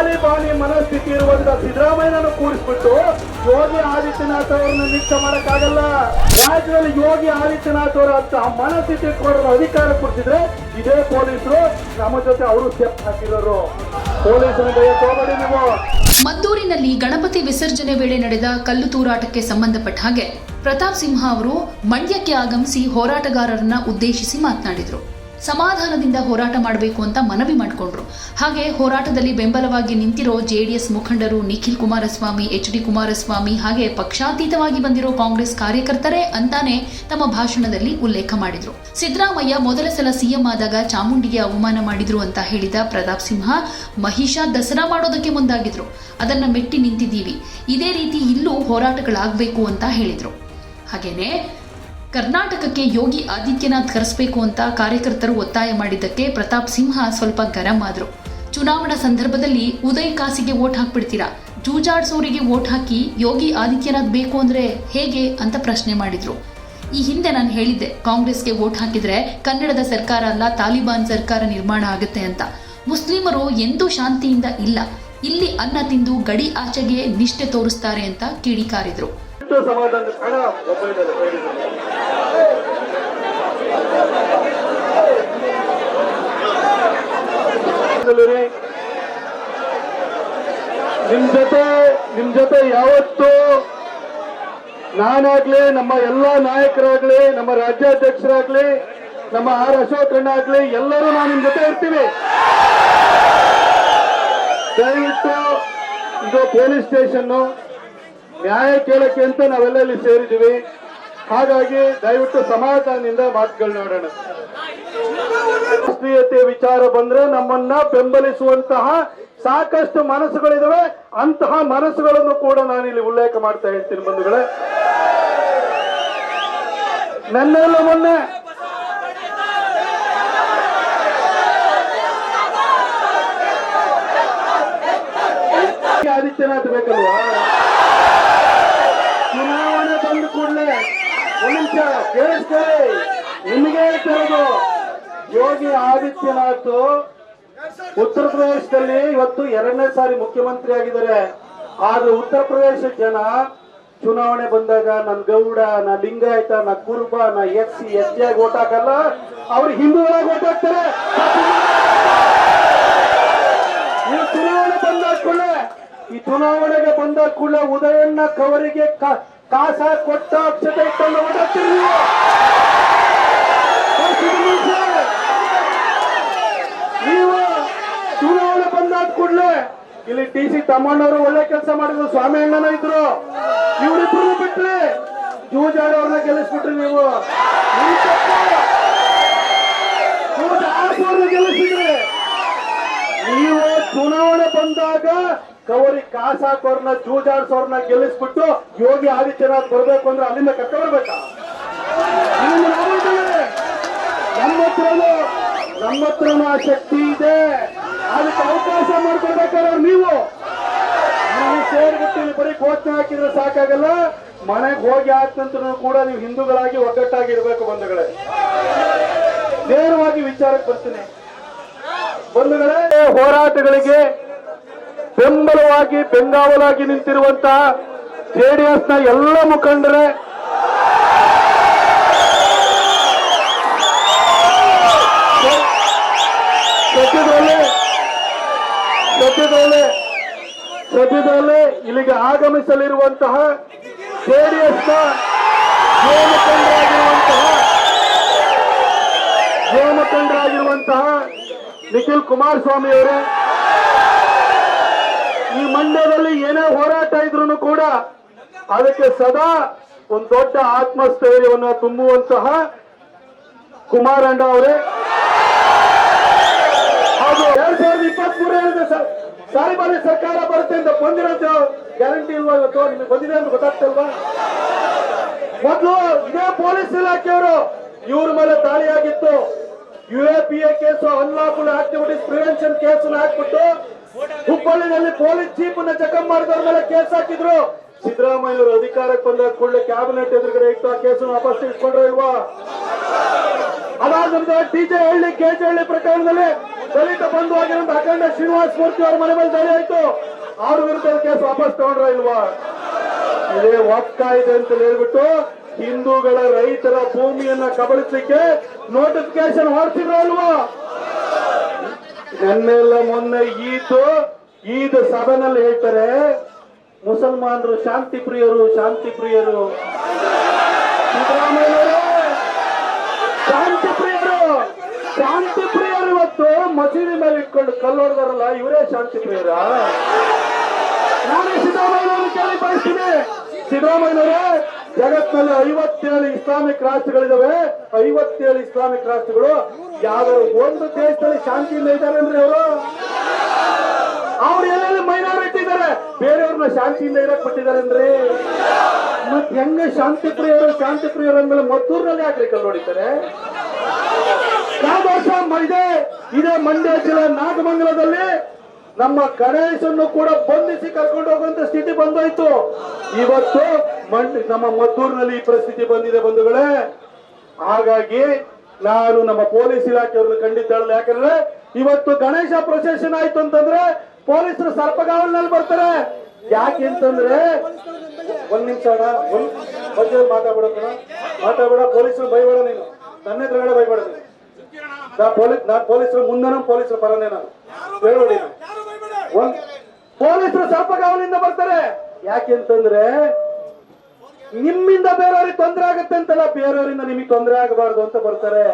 Talibani ಮನಸ್ಥಿತಿ ಇರುವಂತಹ ಸಿದ್ದರಾಮಯ್ಯನನ್ನು ಕೂಡಿಸ್ಬಿಟ್ಟು ಯೋಗಿ ಆದಿತ್ಯನಾಥ್ ಅವರನ್ನು ನಿಶ್ಚಯ ಮಾಡಕ್ಕಾಗಲ್ಲ. ರಾಜ್ಯದಲ್ಲಿ ಯೋಗಿ ಆದಿತ್ಯನಾಥ್ ಅವರ ಅಂತ ಮನಸ್ಥಿತಿ ಇಟ್ಕೊಳ್ಳೋ ಅಧಿಕಾರ ಕೊಡ್ತಿದ್ರೆ ಇದೇ ಪೊಲೀಸರು. ನಮ್ಮ ಜೊತೆ ಅವರು ಸ್ಟೆಪ್ ಹಾಕಿರೋರು. ಪೊಲೀಸರ ಹೋಗಬೇಡಿ ನೀವು. ಮದ್ದೂರಿನಲ್ಲಿ ಗಣಪತಿ ವಿಸರ್ಜನೆ ವೇಳೆ ನಡೆದ ಕಲ್ಲು ತೂರಾಟಕ್ಕೆ ಸಂಬಂಧಪಟ್ಟ ಹಾಗೆ ಪ್ರತಾಪ್ ಸಿಂಹ ಅವರು ಮಂಡ್ಯಕ್ಕೆ ಆಗಮಿಸಿ ಹೋರಾಟಗಾರರನ್ನ ಉದ್ದೇಶಿಸಿ ಮಾತನಾಡಿದರು. ಸಮಾಧಾನದಿಂದ ಹೋರಾಟ ಮಾಡಬೇಕು ಅಂತ ಮನವಿ ಮಾಡಿಕೊಂಡ್ರು. ಹಾಗೆ ಹೋರಾಟದಲ್ಲಿ ಬೆಂಬಲವಾಗಿ ನಿಂತಿರೋ ಜೆಡಿಎಸ್ ಮುಖಂಡರು ನಿಖಿಲ್ ಕುಮಾರಸ್ವಾಮಿ, ಎಚ್ ಡಿ ಕುಮಾರಸ್ವಾಮಿ ಹಾಗೆ ಪಕ್ಷಾತೀತವಾಗಿ ಬಂದಿರೋ ಕಾಂಗ್ರೆಸ್ ಕಾರ್ಯಕರ್ತರೇ ಅಂತಾನೆ ತಮ್ಮ ಭಾಷಣದಲ್ಲಿ ಉಲ್ಲೇಖ ಮಾಡಿದ್ರು. ಸಿದ್ದರಾಮಯ್ಯ ಮೊದಲ ಸಲ ಸಿಎಂ ಆದಾಗ ಚಾಮುಂಡಿಗೆ ಅವಮಾನ ಮಾಡಿದ್ರು ಅಂತ ಹೇಳಿದ ಪ್ರತಾಪ್ ಸಿಂಹ ಮಹಿಷ ದಸರಾ ಮಾಡೋದಕ್ಕೆ ಮುಂದಾಗಿದ್ರು. ಅದನ್ನ ಮೆಟ್ಟಿ ನಿಂತಿದ್ದೀವಿ. ಇದೇ ರೀತಿ ಇಲ್ಲೂ ಹೋರಾಟಗಳಾಗಬೇಕು ಅಂತ ಹೇಳಿದ್ರು. ಹಾಗೇನೆ ಕರ್ನಾಟಕಕ್ಕೆ ಯೋಗಿ ಆದಿತ್ಯನಾಥ್ ಕರೆಸಬೇಕು ಅಂತ ಕಾರ್ಯಕರ್ತರು ಒತ್ತಾಯ ಮಾಡಿದ್ದಕ್ಕೆ ಪ್ರತಾಪ್ ಸಿಂಹ ಸ್ವಲ್ಪ ಗರಂ ಆದ್ರು. ಚುನಾವಣಾ ಸಂದರ್ಭದಲ್ಲಿ ಉದಯ್ ಕಾಸಿಗೆ ವೋಟ್ ಹಾಕ್ಬಿಡ್ತೀರಾ? ಜೂಜಾಡ್ಸೋರಿಗೆ ವೋಟ್ ಹಾಕಿ ಯೋಗಿ ಆದಿತ್ಯನಾಥ್ ಬೇಕು ಅಂದ್ರೆ ಹೇಗೆ ಅಂತ ಪ್ರಶ್ನೆ ಮಾಡಿದ್ರು. ಈ ಹಿಂದೆ ನಾನು ಹೇಳಿದ್ದೆ, ಕಾಂಗ್ರೆಸ್ಗೆ ವೋಟ್ ಹಾಕಿದ್ರೆ ಕನ್ನಡದ ಸರ್ಕಾರ ಅಲ್ಲ, ತಾಲಿಬಾನ್ ಸರ್ಕಾರ ನಿರ್ಮಾಣ ಆಗುತ್ತೆ ಅಂತ. ಮುಸ್ಲಿಮರು ಎಂದೂ ಶಾಂತಿಯಿಂದ ಇಲ್ಲ. ಇಲ್ಲಿ ಅನ್ನ ತಿಂದು ಗಡಿ ಆಚೆಗೆ ನಿಷ್ಠೆ ತೋರಿಸ್ತಾರೆ ಅಂತ ಕಿಡಿಕಾರಿದ್ರು. ನಿಮ್ ಜೊತೆ ನಿಮ್ ಜೊತೆ ಯಾವತ್ತು ನಾನಾಗ್ಲಿ, ನಮ್ಮ ಎಲ್ಲಾ ನಾಯಕರಾಗ್ಲಿ, ನಮ್ಮ ರಾಜ್ಯಾಧ್ಯಕ್ಷರಾಗ್ಲಿ, ನಮ್ಮ ಆರ್ ಅಶೋಕ್ ಅಣ್ಣ ಆಗ್ಲಿ, ಎಲ್ಲರೂ ನಾನು ನಿಮ್ ಜೊತೆ ಇರ್ತೀವಿ. ದಯವಿಟ್ಟು ಇದು ಪೊಲೀಸ್ ಸ್ಟೇಷನ್ನು ನ್ಯಾಯ ಕೇಳಕ್ಕೆ ಅಂತ ನಾವೆಲ್ಲ ಇಲ್ಲಿ ಸೇರಿದ್ದೀವಿ. ಹಾಗಾಗಿ ದಯವಿಟ್ಟು ಸಮಾಧಾನದಿಂದ ಮಾತುಗಳನ್ನಾಡೋಣ ರಾಷ್ಟ್ರೀಯತೆ ವಿಚಾರ ಬಂದ್ರೆ ನಮ್ಮನ್ನ ಬೆಂಬಲಿಸುವಂತಹ ಸಾಕಷ್ಟು ಮನಸ್ಸುಗಳಿದಾವೆ. ಅಂತಹ ಮನಸ್ಸುಗಳನ್ನು ಕೂಡ ನಾನು ಇಲ್ಲಿ ಉಲ್ಲೇಖ ಮಾಡ್ತಾ ಹೇಳ್ತೀನಿ ಬಂಧುಗಳೇ. ನನ್ನೆಲ್ಲ ಮೊನ್ನೆ ಆದಿತ್ಯನಾಥ್ ಬೇಕಲ್ವಾ? ನಿಮಿಷ ಕೇಳಿಸ್ಕೊಳ್ಳಿ ನಿಮಗೆ ಯೋಗಿ ಆದಿತ್ಯನಾಥ್ ಉತ್ತರ ಪ್ರದೇಶದಲ್ಲಿ ಇವತ್ತು ಎರಡನೇ ಸಾರಿ ಮುಖ್ಯಮಂತ್ರಿ ಆಗಿದ್ದಾರೆ. ಆದ್ರೆ ಉತ್ತರ ಪ್ರದೇಶ ಜನ ಚುನಾವಣೆ ಬಂದಾಗ ನನ್ ಗೌಡ, ನಾ ಲಿಂಗಾಯತ, ನ ಕುರುಬ, ನಾ ಎಸ್ ಸಿ, ಎಸ್ ಟಿ ಆಗಿ ಓಟ್ ಹಾಕಲ್ಲ, ಅವ್ರು ಹಿಂದೂಗಳಾಗಿ ಓಟ್ ಹಾಕ್ತಾರೆ. ಈ ಚುನಾವಣೆ ಬಂದ ಕೂಡಲೇ, ಈ ಚುನಾವಣೆಗೆ ಬಂದ ಕೂಡ ಉದಯಣ್ಣ ಕವರಿಗೆ ಕಾಸ ಕೊಟ್ಟ ಅಕ್ಷತೆ ಇಟ್ಟನ್ನು ಓಡಾಡ್ತೀರಿ ನೀವು ನೀವು ಚುನಾವಣೆ ಬಂದಾದ ಕೂಡಲೇ ಇಲ್ಲಿ ಟಿ ಸಿ ತಮ್ಮಣ್ಣವರು ಒಳ್ಳೆ ಕೆಲಸ ಮಾಡಿದ್ರು, ಸ್ವಾಮಿ ಅಣ್ಣನ ಇದ್ರು. ಇವರಿಬ್ರು ಬಿಟ್ರಿ. ಜೂಜಾಡವ್ರನ್ನ ಗೆಲ್ಲಿಸ್ಬಿಟ್ರಿ ನೀವು. ಗೆಲ್ಲಿಸಿದ್ರಿ. ನೀವು ಚುನಾವಣೆ ಬಂದಾಗ ಕವರಿ ಕಾಸಾಕೋರ್ನ ಜೂಜಾಡ್ಸೋರ್ನ ಗೆಲ್ಲಿಸ್ಬಿಟ್ಟು ಯೋಗಿ ಆದಿತ್ಯನಾಥ್ ಬರ್ಬೇಕು ಅಂದ್ರೆ ಅಲ್ಲಿಂದ ಕರ್ಕ ಬರ್ಬೇಕಾ. ನಮ್ಮ ಹತ್ರ ಆ ಶಕ್ತಿ ಇದೆ. ಅದಕ್ಕೆ ಅವಕಾಶ ಮಾಡ್ಕೊಡ್ಬೇಕಾದ್ರೆ ನೀವು. ಸೇರ್ಬಿಟ್ಟು ಬರೀ ಘೋಷಣೆ ಹಾಕಿದ್ರೆ ಸಾಕಾಗಲ್ಲ. ಮನೆಗೆ ಹೋಗಿ ನಂತರ ಕೂಡ ನೀವು ಹಿಂದೂಗಳಾಗಿ ಒಗ್ಗಟ್ಟಾಗಿ ಇರಬೇಕು ಬಂಧುಗಳೇ. ನೇರವಾಗಿ ವಿಚಾರಕ್ಕೆ ಬರ್ತೀನಿ. ಬಂಧುಗಳೇ, ಹೋರಾಟಗಳಿಗೆ ಬೆಂಬಲವಾಗಿ, ಬೆಂಗಾವಲಾಗಿ ನಿಂತಿರುವಂತಹ ನ ಎಲ್ಲ ಮುಖಂಡರೇ. ಸದ್ಯದಲ್ಲೇ ಸದ್ಯದಲ್ಲೇ ಇಲ್ಲಿಗೆ ಆಗಮಿಸಲಿರುವಂತಹ ಜೆಡಿಎಸ್ನ ಯುವ ಮುಖಂಡರಾಗಿರುವಂತಹ ನಿಖಿಲ್ ಕುಮಾರಸ್ವಾಮಿ ಅವರೇ ಈ ಮಂಡ್ಯದಲ್ಲಿ ಏನೇ ಹೋರಾಟ ಇದ್ರು ಕೂಡ ಅದಕ್ಕೆ ಸದಾ ಒಂದು ದೊಡ್ಡ ಆತ್ಮಸ್ಥೈರ್ಯವನ್ನು ತುಂಬುವಂತಹ ಕುಮಾರಣ್ಣ ಅವರೇ. ಹಾಗೂ ಎರಡ್ ಸಾವಿರದ ಇಪ್ಪತ್ತ್ ಮೂರೇ ಸಾರಿ. ಬಾರಿ ಸರ್ಕಾರ ಬರುತ್ತೆ ಅಂತ ಬಂದಿರೋದು ಗ್ಯಾರಂಟಿ ಇಲ್ವಾ ಇವತ್ತು? ನಿಮಗೆ ಬಂದಿದೆ ಅಂತ ಗೊತ್ತಾಗ್ತಲ್ವಾ? ಮೊದಲು ಇದೇ ಪೊಲೀಸ್ ಇಲಾಖೆಯವರು ಇವ್ರ ಮೇಲೆ ದಾಳಿಯಾಗಿತ್ತು U A P A case unlawful activities prevention case ಹಾಕ್ಬಿಟ್ಟು ಹುಬ್ಬಳ್ಳಿನಲ್ಲಿ ಪೊಲೀಸ್ ಜೀಪ್ನ ಜಖಂ ಮಾಡಿದವ್ರ ಮೇಲೆ ಕೇಸ್ ಹಾಕಿದ್ರು. ಸಿದ್ದರಾಮಯ್ಯ ಅವರು ಅಧಿಕಾರಕ್ಕೆ ಬಂದ ಕೂಡಲೇ ಕ್ಯಾಬಿನೆಟ್ ಎದುರುಗಡೆ ಇಟ್ಟು ಆ ಕೇಸು ವಾಪಸ್ ಇಟ್ಕೊಂಡ್ರು ಇಲ್ವಾ? ಟಿ ಟಿಜೆ ಹಳ್ಳಿ ಕೆಜೆ ಹಳ್ಳಿ ಪ್ರಕರಣದಲ್ಲಿ ದಲಿತ ಬಂಧು ಆಗಿರೋ ಅಖಂಡ ಶ್ರೀನಿವಾಸ ಮೂರ್ತಿ ಅವ್ರ ಮನೆ ಮೇಲೆ ದಾಳಿ ಆಯ್ತು. ಅವ್ರ ವಿರುದ್ಧ ಕೇಸ್ ವಾಪಸ್ ತಗೊಂಡ್ರ ಇಲ್ವಾ? ಇದೇ ಒಪ್ತಾ ಇದೆ ಅಂತ ಹೇಳ್ಬಿಟ್ಟು ಹಿಂದೂಗಳ ರೈತರ ಭೂಮಿಯನ್ನ ಕಬಳಿಸಲಿಕ್ಕೆ ನೋಟಿಫಿಕೇಶನ್ ಹೊರಟಿದ್ರ ಅಲ್ವಾ ನೆನ್ನೆಲ್ಲ ಮೊನ್ನೆ ಈದು ಈದ್ ಸಭೆನಲ್ಲಿ ಹೇಳ್ತಾರೆ, ಮುಸಲ್ಮಾನರು ಶಾಂತಿ ಪ್ರಿಯರು ಶಾಂತಿ ಪ್ರಿಯರು. ಸಿದ್ದರಾಮಯ್ಯ ಶಾಂತಿ ಪ್ರಿಯರು ಶಾಂತಿ ಪ್ರಿಯರು ಇವತ್ತು ಮಸೀದಿ ಮೇಲೆ ಇಟ್ಕೊಂಡು ಕಲ್ಲೋಡ್ದಾರಲ್ಲ ಇವರೇ ಶಾಂತಿ ಪ್ರಿಯರ? ನಾನು ಸಿದ್ದರಾಮಯ್ಯ ಕೇಳಿ ಬಯಸ್ತೀನಿ. ಸಿದ್ದರಾಮಯ್ಯನವರೇ ಜಗತ್ತಿನಲ್ಲಿ ಐವತ್ತೇಳು ಇಸ್ಲಾಮಿಕ್ ರಾಷ್ಟ್ರಗಳಿದಾವೆ. ಐವತ್ತೇಳು ಇಸ್ಲಾಮಿಕ್ ರಾಷ್ಟ್ರಗಳು. ಯಾವ್ದಾದ್ರು ಒಂದು ದೇಶದಲ್ಲಿ ಶಾಂತಿಯಿಂದ ಇದ್ದಾರೆ ಅಂದ್ರೆ ಅವರು ಅವ್ರು ಎಲ್ಲೆಲ್ಲಿ ಮೈನಾರಿಟಿ ಇದ್ದಾರೆ? ಬೇರೆಯವ್ರನ್ನ ಶಾಂತಿಯಿಂದ ಇರಕ್ ಬಿಟ್ಟಿದ್ದಾರೆ ಅಂದ್ರೆ? ಮತ್ ಹೆಂಗ ಶಾಂತಿ ಪ್ರಿಯರು ಶಾಂತಿ ಪ್ರಿಯರು ಅಂದ್ಮೇಲೆ ಮದ್ದೂರ್ನಲ್ಲಿ ಯಾಕ್ರಿ ಕಲ್ಲು ಹೊಡಿತಾರೆ ವರ್ಷ ಇದೆ ಇದೇ ಮಂಡ್ಯ ಜಿಲ್ಲೆ ನಾಗಮಂಗಲದಲ್ಲಿ ನಮ್ಮ ಗಣೇಶನ್ನು ಕೂಡ ಬಂಧಿಸಿ ಕರ್ಕೊಂಡು ಹೋಗುವಂತ ಸ್ಥಿತಿ ಬಂದೋಯ್ತು. ಇವತ್ತು ಮಂಡ್ ನಮ್ಮ ಮದ್ದೂರಿನಲ್ಲಿ ಈ ಪರಿಸ್ಥಿತಿ ಬಂದಿದೆ ಬಂಧುಗಳೇ. ಹಾಗಾಗಿ ನಾನು ನಮ್ಮ ಪೊಲೀಸ್ ಇಲಾಖೆಯವ್ರನ್ನ ಖಂಡಿತ ಯಾಕಂದ್ರೆ ಇವತ್ತು ಗಣೇಶ ಪ್ರೊಸೆಷನ್ ಆಯ್ತು ಅಂತಂದ್ರೆ ಪೊಲೀಸರು ಸರ್ಪಗಾವಲಿನಲ್ಲಿ ಬರ್ತಾರೆ. ಯಾಕೆ ಅಂತಂದ್ರೆ ಒಂದ್ ನಿಮಿಷ ಒಂದ್ ಮಧ್ಯ ಮಾತಾಡ್ಬೇಡ ಮಾತಾಡ್ಬೇಡ, ಪೊಲೀಸರು ಬೈಬೇಡ ನೀನು. ನನ್ನ ಎದುರುಗಡೆ ಬೈಬೇಡ ನಾ ಪೊಲೀಸ್ ನಾ ಪೊಲೀಸರು ಮುಂದನ ಪೊಲೀಸರು ಬರೋನೇ ನಾನು. ಹೇಳ್ಬೇಡಿ. ಒಂದ್ ಪೊಲೀಸರು ಸರ್ಪಗಾವಲಿಂದ ಬರ್ತಾರೆ. ಯಾಕೆ ಅಂತಂದ್ರೆ ನಿಮ್ಮಿಂದ ಬೇರೆಯವ್ರಿಗೆ ತೊಂದರೆ ಆಗುತ್ತೆ ಅಂತಲ್ಲ, ಬೇರೆಯವರಿಂದ ನಿಮಗೆ ತೊಂದರೆ ಆಗಬಾರ್ದು ಅಂತ ಬರ್ತಾರೆ.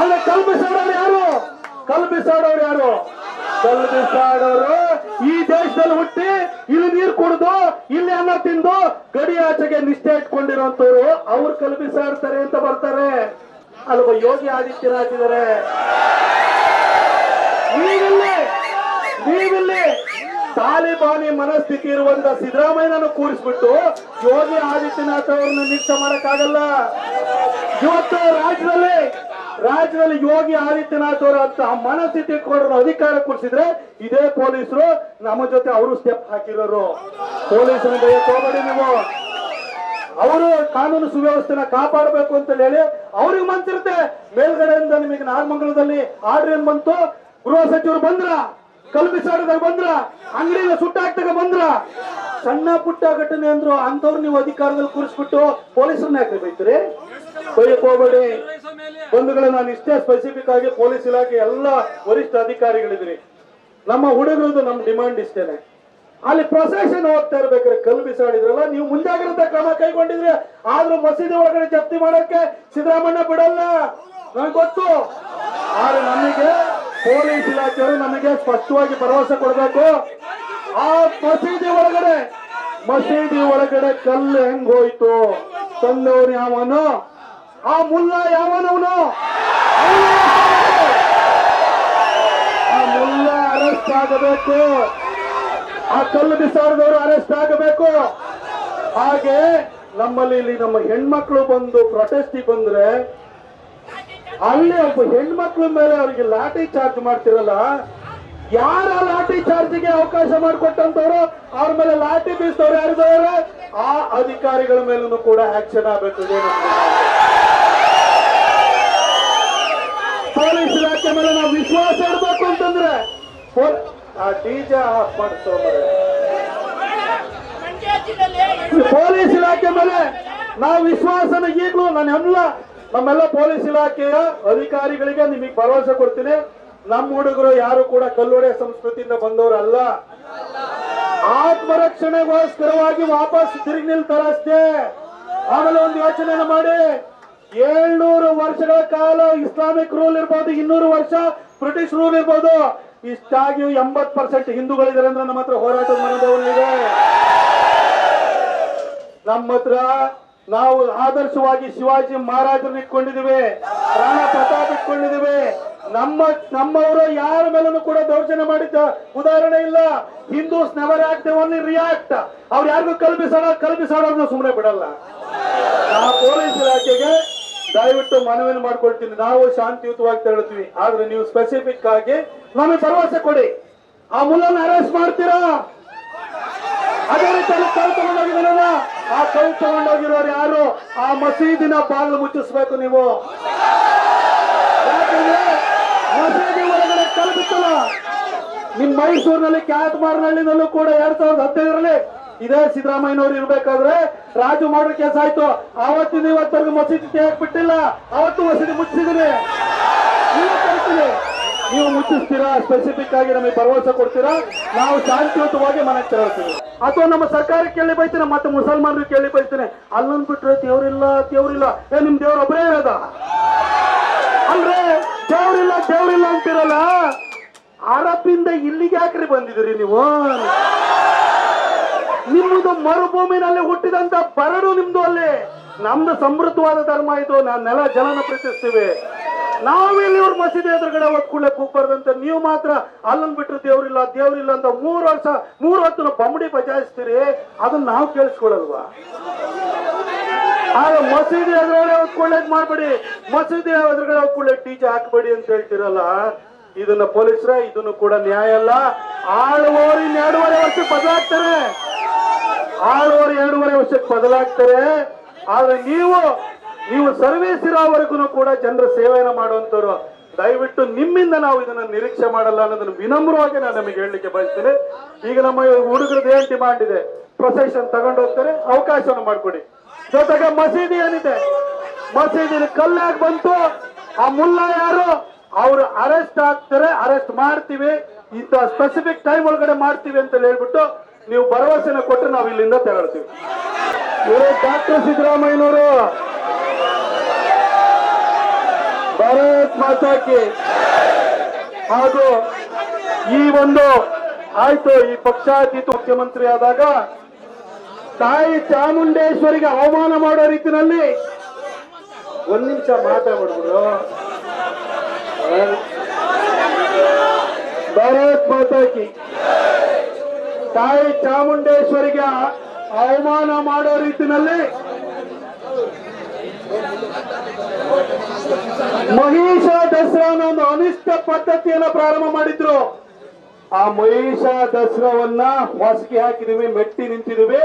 ಅಲ್ಲ ಕಲ್ಪಿಸಾಡೋರು ಯಾರು? ಕಲ್ಪಿಸಾಡೋರು ಯಾರು? ಕಲ್ಪಿಸಾಡೋರು ಈ ದೇಶದಲ್ಲಿ ಹುಟ್ಟಿ ಇಲ್ಲಿ ನೀರು ಕುಡಿದು, ಇಲ್ಲಿ ಅನ್ನ ತಿಂದು, ಗಡಿ ಆಚೆಗೆ ನಿಷ್ಠೆ ಇಟ್ಕೊಂಡಿರುವಂತವ್ರು ಅವ್ರು ಕಲ್ಪಿಸಾಡ್ತಾರೆ ಅಂತ ಬರ್ತಾರೆ. ಅಲ್ವ ಯೋಗಿ ಆದಿತ್ಯನಾಥ್ ತಾಲಿಬಾನಿ ಮನಸ್ಥಿತಿ ಇರುವಂತ ಸಿದ್ದರಾಮಯ್ಯನನ್ನು ಕೂರಿಸ್ಬಿಟ್ಟು ಯೋಗಿ ಆದಿತ್ಯನಾಥ್ ಅವರನ್ನು ನಿರೀಕ್ಷೆ ಮಾಡಕ್ಕಾಗಲ್ಲ. ಇವತ್ತು ರಾಜ್ಯದಲ್ಲಿ ರಾಜ್ಯದಲ್ಲಿ ಯೋಗಿ ಆದಿತ್ಯನಾಥ್ ಅವರ ಮನಸ್ಥಿತಿ ಇಟ್ಕೊಂಡ್ರ ಅಧಿಕಾರ ಕೂರಿಸಿದ್ರೆ ಇದೇ ಪೊಲೀಸರು ನಮ್ಮ ಜೊತೆ ಅವರು ಸ್ಟೆಪ್ ಹಾಕಿರೋರು. ಪೊಲೀಸರ ಹೋಗಬೇಡಿ ನೀವು. ಅವರು ಕಾನೂನು ಸುವ್ಯವಸ್ಥೆನ ಕಾಪಾಡಬೇಕು ಅಂತ ಹೇಳಿ ಅವ್ರಿಗೆ ಮನ್ಸಿರುತ್ತೆ. ಮೇಲ್ಗಡೆಯಿಂದ ನಿಮಗೆ ನಾಗಮಂಗಲದಲ್ಲಿ ಆರ್ಡರ್ ಏನ್ ಬಂತು? ಗೃಹ ಸಚಿವರು ಬಂದ್ರ? ಕಲ್ಪಿಸಾಡಿದಾಗ ಬಂದ್ರ? ಅಂಗಡಿನ ಸುಟ್ಟಾಕ್ತಾಗ ಬಂದ್ರ ಸಣ್ಣ ಪುಟ್ಟ ಘಟನೆ ಅಂದ್ರು ಅಂತವ್ರು ನೀವು ಅಧಿಕಾರದಲ್ಲಿ ಕೂರಿಸ್ಬಿಟ್ಟು ಪೊಲೀಸರನ್ನ ಯಾಕೆ ಬೈತೀರಿ? ಬೈಯಕ್ ಹೋಗ್ಬೇಡಿ. ನಾನು ಇಷ್ಟೇ ಸ್ಪೆಸಿಫಿಕ್ ಆಗಿ ಪೊಲೀಸ್ ಇಲಾಖೆ ಎಲ್ಲ ವರಿಷ್ಠ ಅಧಿಕಾರಿಗಳಿದ್ರಿ ನಮ್ಮ ಹುಡುಗರದ್ದು ನಮ್ಮ ಡಿಮಾಂಡ್ ಇಷ್ಟೇನೆ. ಅಲ್ಲಿ ಪ್ರೊಸೆಷನ್ ಹೋಗ್ತಾ ಇರ್ಬೇಕಾದ್ರೆ ಕಲ್ಲು ಬಿಸಾಡಿದ್ರಲ್ಲ, ನೀವು ಮುಂಜಾಗ್ರತೆ ಕ್ರಮ ಕೈಗೊಂಡಿದ್ರೆ ಆದ್ರೂ ಮಸೀದಿ ಒಳಗಡೆ ಜಪ್ತಿ ಮಾಡಕ್ಕೆ ಸಿದ್ದರಾಮಣ್ಣ ಬಿಡಲ್ಲ. ನನಗೆ ಗೊತ್ತು. ಆದ್ರೆ ನಮಗೆ ಪೊಲೀಸ್ ಇಲಾಖೆಯವರು ನಮಗೆ ಸ್ಪಷ್ಟವಾಗಿ ಭರವಸೆ ಕೊಡಬೇಕು. ಆ ಮಸೀದಿ ಒಳಗಡೆ ಮಸೀದಿ ಒಳಗಡೆ ಕಲ್ಲು ಹೆಂಗೋಯ್ತು ತಂದವನು ಯಾವನು? ಆ ಮುಲ್ಲ ಯಾವನವನು ಆ ಮುಲ್ಲ ಅರೆಸ್ಟ್ ಆಗಬೇಕು. ಆ ಕಲ್ಲು ಬಿಸಾಡಿದವರು ಅರೆಸ್ಟ್ ಆಗಬೇಕು. ಹಾಗೆ ನಮ್ಮಲ್ಲಿ ಇಲ್ಲಿ ನಮ್ಮ ಹೆಣ್ಮಕ್ಳು ಬಂದು ಪ್ರೊಟೆಸ್ಟಿಗೆ ಬಂದ್ರೆ ಅಲ್ಲಿ ಒಬ್ಬ ಹೆಣ್ಮಕ್ಳ ಮೇಲೆ ಅವರಿಗೆ ಲಾಠಿ ಚಾರ್ಜ್ ಮಾಡ್ತಿರಲ್ಲ, ಯಾರ ಲಾಠಿ ಚಾರ್ಜ್ಗೆ ಅವಕಾಶ ಮಾಡಿಕೊಟ್ಟಂತವ್ರು ಅವ್ರ ಮೇಲೆ ಲಾಠಿ ಬೀಸ್ತವ್ರು ಯಾರಿದವರು ಆ ಅಧಿಕಾರಿಗಳ ಮೇಲೂ ಕೂಡ ಆಕ್ಷನ್ ಆಗಬೇಕು ಪೊಲೀಸ್ ಇಲಾಖೆ ಮೇಲೆ ನಾವು ವಿಶ್ವಾಸ ಇಡಬೇಕು ಅಂತಂದ್ರೆ ಆ ಡಿಜೆ ಆಫ್ ಮಾಡಿಸ್ತಾರೆ ಪೊಲೀಸ್ ಇಲಾಖೆ ಮೇಲೆ ನಾವು ವಿಶ್ವಾಸನ ಈಗಲೂ ನಾನು ಎಲ್ಲ ನಮ್ಮೆಲ್ಲ ಪೊಲೀಸ್ ಇಲಾಖೆಯ ಅಧಿಕಾರಿಗಳಿಗೆ ನಿಮಗೆ ಭರವಸೆ ಕೊಡ್ತೀನಿ. ನಮ್ಮ ಹುಡುಗರು ಯಾರು ಕೂಡ ಕಲ್ಲೊಡೆ ಸಂಸ್ಕೃತಿಯಿಂದ ಬಂದವರಲ್ಲ. ಆತ್ಮರಕ್ಷಣೆಗೋಸ್ಕರವಾಗಿ ವಾಪಸ್ ತಿರುಗಿ ನಿಲ್ತಾರಷ್ಟೇ ಆಮೇಲೆ ಒಂದು ಯೋಚನೆ ಮಾಡಿ. ಏಳ್ನೂರು ವರ್ಷಗಳ ಕಾಲ ಇಸ್ಲಾಮಿಕ್ ರೂಲ್ ಇರ್ಬೋದು, ಇನ್ನೂರು ವರ್ಷ ಬ್ರಿಟಿಷ್ ರೂಲ್ ಇರ್ಬೋದು. ಇಷ್ಟಾಗಿ ಎಂಬತ್ ಪರ್ಸೆಂಟ್ ಹಿಂದೂಗಳಿದ್ದಾರೆ ಅಂದ್ರೆ ನಮ್ಮ ಹತ್ರ ಹೋರಾಟದ ಮನೋಭಾವನೆ ನಮ್ಮ ಹತ್ರ ನಾವು ಆದರ್ಶವಾಗಿ ಶಿವಾಜಿ ಮಹಾರಾಜರು ಇಟ್ಕೊಂಡಿದ್ದೇವೆ ರಾಣಾ ಪ್ರತಾಪ್ ಇಟ್ಕೊಂಡಿದ್ದೇವೆ. ನಮ್ಮ, ನಮ್ಮವರು ಯಾರ ಮೇಲೂ ಕೂಡ ದೌರ್ಜನ್ಯ ಮಾಡಿದ್ದ ಉದಾಹರಣೆ ಇಲ್ಲ. Hindus never act only react ಅವ್ರು ಯಾರಿಗೂ ಕಲ್ಪಿಸೋಣ ಕಲ್ಪಿಸೋಣ ಸುಮ್ಮನೆ ಬಿಡಲ್ಲ. ಆ ಪೊಲೀಸ್ ಇಲಾಖೆಗೆ ದಯವಿಟ್ಟು ಮನವಿಯನ್ನು ಮಾಡ್ಕೊಳ್ತೀನಿ. ನಾವು ಶಾಂತಿಯುತವಾಗಿ ತೆರಳುತ್ತೀವಿ. ಆದ್ರೆ ನೀವು ಸ್ಪೆಸಿಫಿಕ್ ಆಗಿ ನಮಗೆ ಭರವಸೆ ಕೊಡಿ. ಆ ಮುಲ್ಲನ್ನು ಅರೆಸ್ಟ್ ಮಾಡ್ತೀರಾ? ಅದೇ ರೀತಿಯಲ್ಲಿ ಅಲ್ಲಿ ತಗೊಂಡೋಗಿದ್ದಾರಲ್ಲ ಆ ಕಲ್ ತಗೊಂಡೋಗಿರೋರು ಯಾರು? ಆ ಮಸೀದಿನ ಬಾಗಿಲು ಮುಚ್ಚಿಸ್ಬೇಕು ನೀವು. ಮಸೀದಿ ಒಳಗಡೆ ಕಲ್ಪಿಸಲ್ಲ ನಿಮ್ ಮೈಸೂರಿನಲ್ಲಿ ಕ್ಯಾತ್ಮಾರ್ನಹಳ್ಳಿನಲ್ಲೂ ಕೂಡ ಎರಡ್ ಸಾವಿರದ ಹದಿನೈದರಲ್ಲಿ ಇದೇ ಸಿದ್ದರಾಮಯ್ಯನವ್ರು ಇರ್ಬೇಕಾದ್ರೆ ರಾಜು ಮಾಡೋ ಕೆಲಸ ಆಯ್ತು. ಆವತ್ತಿನ ಇವತ್ತವರೆಗೂ ಮಸೀದಿ ಬಿಟ್ಟಿಲ್ಲ ಅವತ್ತು ಮಸೀದಿ ಮುಚ್ಚಿದ್ದೀನಿ. ನೀವು ಮುಚ್ಚಿಸ್ತೀರಾ? ಸ್ಪೆಸಿಫಿಕ್ ಆಗಿ ನಮಗೆ ಭರವಸೆ ಕೊಡ್ತೀರಾ? ನಾವು ಶಾಂತಿಯುತವಾಗಿ ಮನೆ ತೆರಳ್ತೀವಿ. ಅಥವಾ ನಮ್ಮ ಸರ್ಕಾರ ಕೇಳಿ ಬೈತೀನಿ, ಮತ್ತೆ ಮುಸಲ್ಮಾನರು ಕೇಳಿ ಬೈತೀನಿ. ಅಲ್ಲೊಂದು ಬಿಟ್ರೆ ದೇವ್ರಿಲ್ಲ ದೇವ್ರಿಲ್ಲ. ಏ, ನಿಮ್ ದೇವ್ರ ಒಬ್ಬರೇ ಇರೋದ? ಅಂದ್ರೆ ದೇವ್ರಿಲ್ಲ ದೇವ್ರಿಲ್ಲ ಅಂತಿರಲ್ಲ? ಅರಬಿಂದ ಇಲ್ಲಿಗೆ ಯಾಕ್ರಿ ಬಂದಿದ್ದೀರಿ ನೀವು? ನಿಮ್ಮದು ಮರುಭೂಮಿನಲ್ಲಿ ಹುಟ್ಟಿದಂತ ಬರಡು ನಿಮ್ದು ಅಲ್ಲಿ. ನಮ್ದು ಸಮೃದ್ಧವಾದ ಧರ್ಮ ಇದು. ನಾನು ನೆಲ ಜಲನ ಪ್ರೀತಿಸ್ತೀವಿ. ನಾವಿಲ್ಲಿ ಇವ್ರ ಮಸೀದಿ ಎದುರುಗಡೆ ಒತ್ಕೊಳ್ಳೆ ಹೋಗ್ಬಾರ್ದಂತೆ ನೀವು ಮಾತ್ರ ಅಲ್ಲನ್ ಬಿಟ್ರೆ ದೇವ್ರಿಲ್ಲ ದೇವ್ರಿಲ್ಲ ಅಂತ ಮೂರು ವರ್ಷ, ಮೂರು ಹತ್ತು ಬಂಬಡಿ ಬಜಾಯಿಸ್ತೀರಿ. ಅದನ್ನ ನಾವು ಕೇಳಿಸ್ಕೊಳಲ್ವಾ ಆಗ ಮಸೀದಿ ಎದುರುಗಡೆ ಒತ್ಕೊಳ್ಳಕ್ ಮಾಡ್ಬೇಡಿ. ಮಸೀದಿ ಎದುರುಗಡೆ ಒತ್ಕೊಳ್ಳೆ ಟೀಚೆ ಹಾಕ್ಬೇಡಿ ಅಂತ ಹೇಳ್ತಿರಲ್ಲ? ಇದನ್ನ ಪೊಲೀಸರ, ಇದನ್ನು ಕೂಡ ನ್ಯಾಯ ಅಲ್ಲ. ಆಳುವವರು ಎರಡೂವರೆ ವರ್ಷಕ್ಕೆ ಬದಲಾಗ್ತಾರೆ. ಆಳುವವರು ಎರಡೂವರೆ ವರ್ಷಕ್ಕೆ ಬದಲಾಗ್ತಾರೆ. ಆದ್ರೆ ನೀವು ನೀವು ಸರ್ವಿಸ್ ಇರೋವರೆಗೂ ಕೂಡ ಜನರ ಸೇವೆಯನ್ನು ಮಾಡುವಂತವರು ದಯವಿಟ್ಟು ನಿಮ್ಮಿಂದ ನಾವು ಇದನ್ನ ನಿರೀಕ್ಷೆ ಮಾಡಲ್ಲ ಅನ್ನೋದನ್ನು ವಿನಮ್ರವಾಗಿ ನಾನು ನಮಗೆ ಹೇಳಲಿಕ್ಕೆ ಬಯಸ್ತೇನೆ. ಈಗ ನಮ್ಮ ಹುಡುಗರದ್ದು ಏನ್ ಡಿಮಾಂಡ್ ಇದೆ? ಪ್ರೊಸೆಷನ್ ತಗೊಂಡು ಹೋಗ್ತಾರೆ ಅವಕಾಶವನ್ನು ಮಾಡಿಕೊಡಿ. ಜೊತೆಗೆ ಮಸೀದಿ ಏನಿದೆ? ಮಸೀದಿ ಕಲ್ಲಾಗಿ ಬಂತು, ಆ ಮುಲ್ಲಾ ಯಾರು? ಅವರು ಅರೆಸ್ಟ್ ಆಗ್ತಾರೆ ಅರೆಸ್ಟ್ ಮಾಡ್ತೀವಿ, ಇಂಥ ಸ್ಪೆಸಿಫಿಕ್ ಟೈಮ್ ಒಳಗಡೆ ಮಾಡ್ತೀವಿ ಅಂತ ಹೇಳ್ಬಿಟ್ಟು ನೀವು ಭರವಸೆನ ಕೊಟ್ಟರೆ ನಾವು ಇಲ್ಲಿಂದ ತೆರಳ್ತೀವಿ ಡಾಕ್ಟರ್ ಸಿದ್ದರಾಮಯ್ಯನವರು. ಭಾರತ್ ಮಾತಾಕಿ ಹಾಗೂ ಈ ಒಂದು ಆಯ್ತು, ಈ ಪಕ್ಷಾತೀತ ಮುಖ್ಯಮಂತ್ರಿ ಆದಾಗ ತಾಯಿ ಚಾಮುಂಡೇಶ್ವರಿಗೆ ಅವಮಾನ ಮಾಡೋ ರೀತಿನಲ್ಲಿ ಒಂದ್ ನಿಮಿಷ ಮಾತಾಡ್ಬಿಡ್ಬಿಡು ಭಾರತ್ ಮಾತಾಕಿ ತಾಯಿ ಚಾಮುಂಡೇಶ್ವರಿಗೆ ಅವಮಾನ ಮಾಡೋ ರೀತಿನಲ್ಲಿ ಮಹಿಷ ದಸರಾನ ಒಂದು ಅನಿಷ್ಟ ಪದ್ಧತಿಯನ್ನ ಪ್ರಾರಂಭ ಮಾಡಿದ್ರು. ಆ ಮಹಿಷ ದಸರಾವನ್ನ ಹೊಸಕಿ ಹಾಕಿದೀವಿ, ಮೆಟ್ಟಿ ನಿಂತಿದೀವಿ.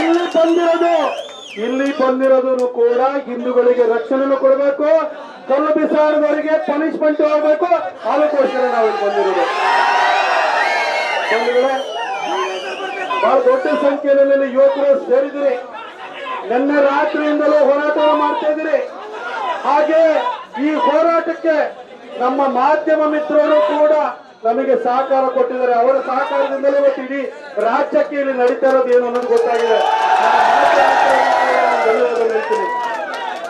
ಇಲ್ಲಿ ಬಂದಿರೋದು, ಇಲ್ಲಿ ಬಂದಿರೋದನ್ನು ಕೂಡ ಹಿಂದೂಗಳಿಗೆ ರಕ್ಷಣೆ ಕೊಡಬೇಕು. ಕಲ್ಲು ಬಿಸಾಡುವವರಿಗೆ ಪನಿಷ್ಮೆಂಟ್ ಆಗಬೇಕು ಅದಕ್ಕೋಸ್ಕರ ನಾವು ಬಂದಿರೋದು. ಬಹಳ ದೊಡ್ಡ ಸಂಖ್ಯೆಯಲ್ಲಿ ಯುವಕರು ಸೇರಿದಿರಿ ನಿನ್ನೆ ರಾತ್ರಿಯಿಂದಲೂ ಹೋರಾಟ ಮಾಡ್ತಾ ಇದ್ದೀರಿ. ಹಾಗೆ ಈ ಹೋರಾಟಕ್ಕೆ ನಮ್ಮ ಮಾಧ್ಯಮ ಮಿತ್ರರು ಕೂಡ ನಮಗೆ ಸಹಕಾರ ಕೊಟ್ಟಿದ್ದಾರೆ. ಅವರ ಸಹಕಾರದಿಂದಲೇ ಇವತ್ತು ಇಡೀ ರಾಜ್ಯಕ್ಕೆ ಇಲ್ಲಿ ನಡೀತಾ ಇರೋದು ಏನು ಅನ್ನೋದು ಗೊತ್ತಾಗಿದೆ.